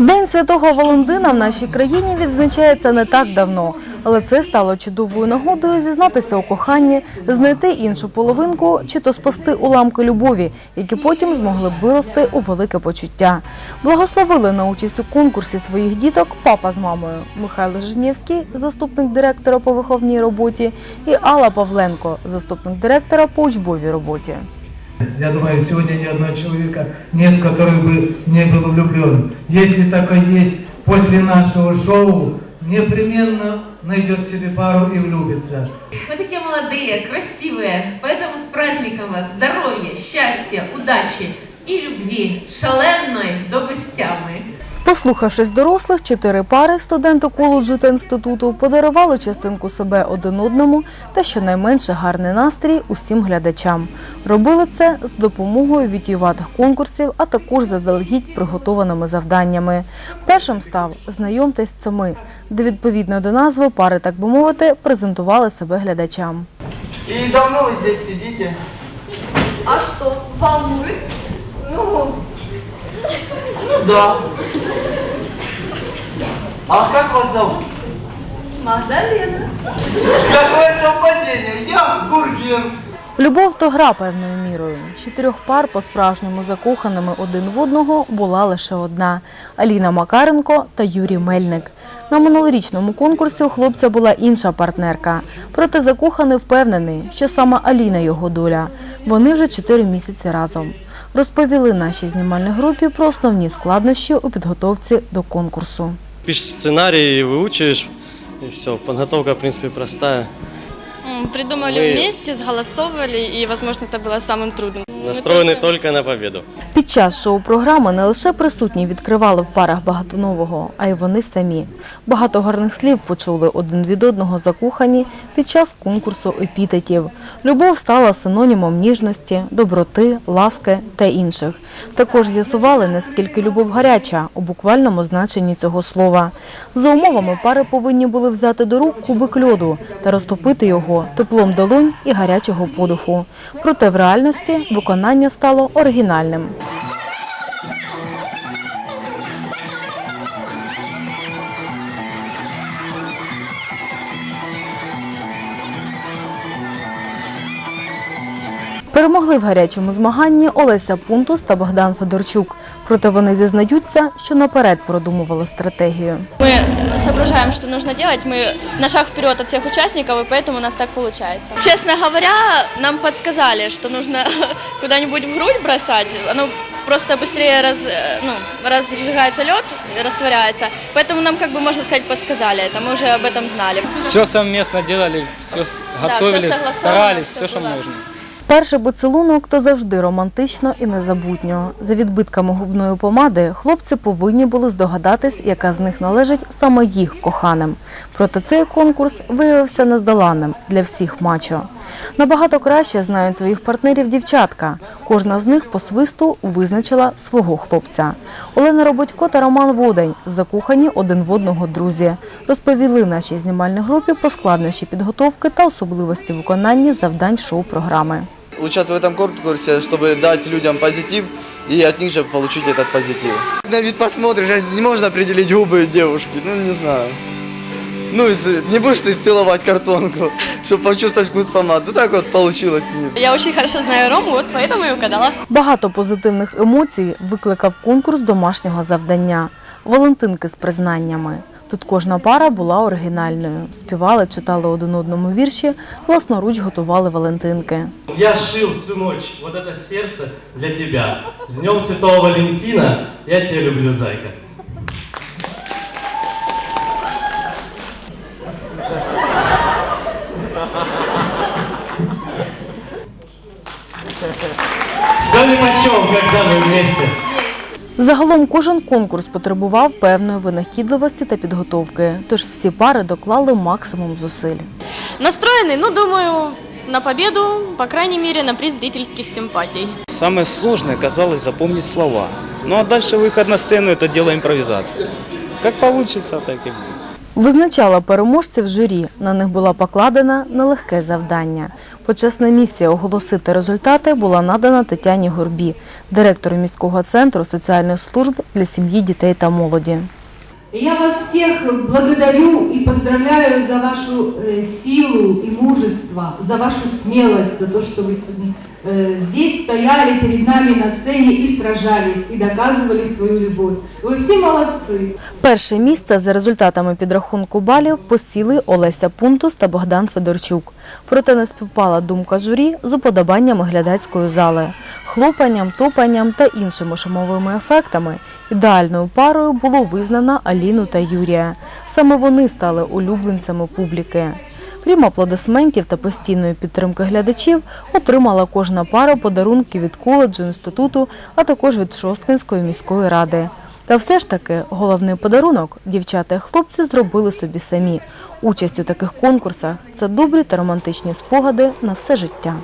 День святого Валентина в нашій країні відзначається не так давно, але це стало чудовою нагодою зізнатися у коханні, знайти іншу половинку чи то спасти уламки любові, які потім змогли б вирости у велике почуття. Благословили на участь у конкурсі своїх діток папа з мамою Михайло Жирнєвський, заступник директора по виховній роботі, і Алла Павленко, заступник директора по учбовій роботі. Я думаю, сегодня ни одного человека нет, который бы не был влюблен. Если такой есть, после нашего шоу непременно найдет себе пару и влюбится. Вы такие молодые, красивые, поэтому с праздником вас, здоровья, счастья, удачи и любви, шаленной до. Послухавшись дорослих, чотири пари студенти коледжу та інституту подарували частинку себе один одному та щонайменше гарний настрій усім глядачам. Робили це з допомогою вітіюватих конкурсів, а також заздалегідь приготованими завданнями. Першим став знайомтесь це ми, де відповідно до назви пари, так би мовити, презентували себе глядачам. И давно вы здесь сидите? А что, волнует? Ну, Ну да. А как вас зовут? Магдалена. Какое совпадение? Я Гурген. Любов то гра певною мірою. З чотирьох пар по-справжньому закоханими один в одного була лише одна Аліна Макаренко та Юрій Мельник. На минулорічному конкурсі у хлопця була інша партнерка. Проте закоханий впевнений, що саме Аліна його доля. Вони вже чотири місяці разом. Розповіли нашій знімальній групі про основні складнощі у підготовці до конкурсу Пишешь сценарий, выучиваешь, и все. Подготовка, в принципе, простая. М, Придумали Мы- вместе, согласовывали, и, возможно, это было самым трудным. Настроены Мы только на победу. Час шоу-програми не лише присутні відкривали в парах багато нового, а й вони самі. Багато гарних слів почули один від одного закохані під час конкурсу епітетів. Любов стала синонімом ніжності, доброти, ласки та інших. Також з'ясували, наскільки любов гаряча у буквальному значенні цього слова. За умовами пари повинні були взяти до рук кубик льоду та розтопити його теплом долонь і гарячого подуху. Проте в реальності виконання стало оригінальним. Перемогли в гарячому змаганні Олеся Пунтус та Богдан Федорчук. Проте вони зізнаються, що наперед продумували стратегію. Мы соображаем, что нужно делать, мы на шаг вперед от всех участников, и поэтому у нас так получается. Честно говоря, нам подсказали, что нужно куда-нибудь в грудь бросать, оно просто быстрее раз, э, ну, разжигается лед, и растворяется. Поэтому нам, как бы, можно сказать, подсказали это, мы уже об этом знали. Все совместно делали, все готовили, всё согласовано, старались, всё все, что было. Перший поцілунок то завжди романтично і незабутньо. За відбитками губної помади хлопці повинні були здогадатись, яка з них належить саме їх коханим. Проте цей конкурс виявився нездоланним для всіх мачо. Набагато краще знають своїх партнерів дівчатка. Кожна з них по свисту визначила свого хлопця. Олена Роботько та Роман Водень закохані один в одного друзі. Розповіли нашій знімальній групі про складнощі підготовки та особливості виконання завдань шоу-програми Участвую в этом конкурсе, чтобы дать людям позитив и от них же получить этот позитив. На вид посмотришь, а не можно определить губы девушки, ну не знаю. Ну, и не будешь ты целовать картонку, чтобы почувствовать вкус помады. Ну так вот получилось. Нет. Я очень хорошо знаю Рому, вот поэтому и угадала. Багато позитивних емоцій викликав конкурс домашнього завдання Валентинки з признаннями. Тут кожна пара була оригінальною. Співали, читали один одному вірші, власноруч готували Валентинки. Я шил всю ночь вот это сердце для тебя. С Днем Святого Валентина я тебя люблю, зайка. Все ни почем, когда мы вместе. Загалом кожен конкурс потребував певної винахідливості та підготовки, тож всі пари доклали максимум зусиль. Настроены, ну, думаю, на победу, по крайней мере, на приз зрительских симпатий. Самое сложное казалось запомнить слова. Ну а дальше выход на сцену – это дело импровизации. Как получится, так и будет. Визначала переможців журі. На них була покладена нелегке завдання. Почесна місія оголосити результати була надана Тетяні Горбі, директору міського центру соціальних служб для сім'ї, дітей та молоді. Я вас всех благодарю и поздравляю за вашу э, силу и мужество, за вашу смелость, за то, что вы сегодня э, здесь стояли перед нами на сцене и сражались, и доказывали свою любовь. Вы все молодцы. Перше місце за результатами підрахунку балів посіли Олеся Пунтус та Богдан Федорчук. Проте не співпала думка журі з уподобаннями глядацької зали. Хлопанням, топанням та іншими шумовими ефектами ідеальною парою було визнано Аліну та Юрія. Саме вони стали улюбленцями публіки. Крім аплодисментів та постійної підтримки глядачів, отримала кожна пара подарунки від коледжу, інституту, а також від Шосткинської міської ради. Та все ж таки головний подарунок дівчата і хлопці зробили собі самі. Участь у таких конкурсах це добрі та романтичні спогади на все життя.